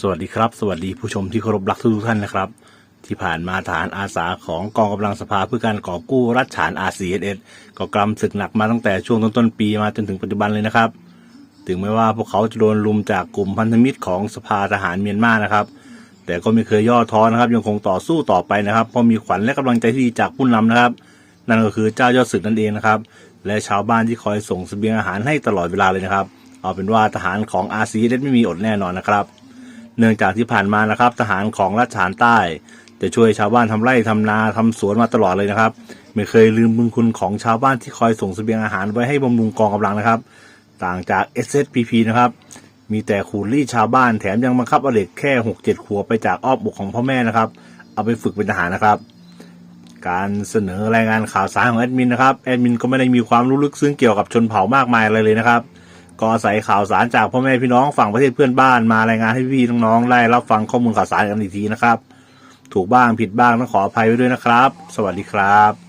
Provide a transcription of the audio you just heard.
สวัสดีครับ สวัสดีผู้ชมที่เคารพรักทุกท่านนะครับ ที่ผ่านมาฐานอาสาของกองกำลังสภาเพื่อการก่อกู้รัฐฉาน RCSS ก็กำศึกหนักมาตั้งแต่ช่วงต้นๆปีมาจนถึงปัจจุบันเลยนะครับ ถึงแม้ว่าพวกเขาจะโดนลุมจากกลุ่มพันธมิตรของสภาทหารเมียนมานะครับ แต่ก็ไม่เคยย่อท้อนะครับ ยังคงต่อสู้ต่อไปนะครับเพราะมีขวัญและกำลังใจที่ดีจากผู้นำนะครับ นั่นก็คือเจ้ายอดศึกนั่นเองนะครับ และชาวบ้านที่คอยส่งเสบียงอาหารให้ตลอดเวลาเลยนะครับ เอาเป็นว่าทหารของ RCSS ไม่มีอดแน่นอนนะครับ เนื่องจากที่ผ่านมานะครับ ทหารของรัฐฉานใต้ จะช่วยชาวบ้านทำไร่ทำนาทำสวนมาตลอดเลยนะครับ ไม่เคยลืมบุญคุณของชาวบ้านที่คอยส่งเสบียงอาหารไว้ให้บำรุงกองกำลังนะครับ ต่างจาก SSPP นะครับ มีแต่ขูดรีดชาวบ้านแถมยังบังคับเอาเด็กแค่หกเจ็ดขวบไปจากอ้อมอกของพ่อแม่นะครับ เอาไปฝึกเป็นทหารนะครับการเสนอรายงานข่าวสารของแอดมินนะครับ แอดมินก็ไม่ได้มีความรู้ลึกซึ้งเกี่ยวกับชนเผ่ามากมายอะไรเลยนะครับ ก็อาศัยข่าวสารจากพ่อแม่พี่น้องฝั่งประเทศเพื่อนบ้านมารายงานให้พี่น้องๆได้รับฟังข้อมูลข่าวสารกันอีกทีนะครับ ถูกบ้างผิดบ้างต้องขออภัยไว้ด้วยนะครับ สวัสดีครับ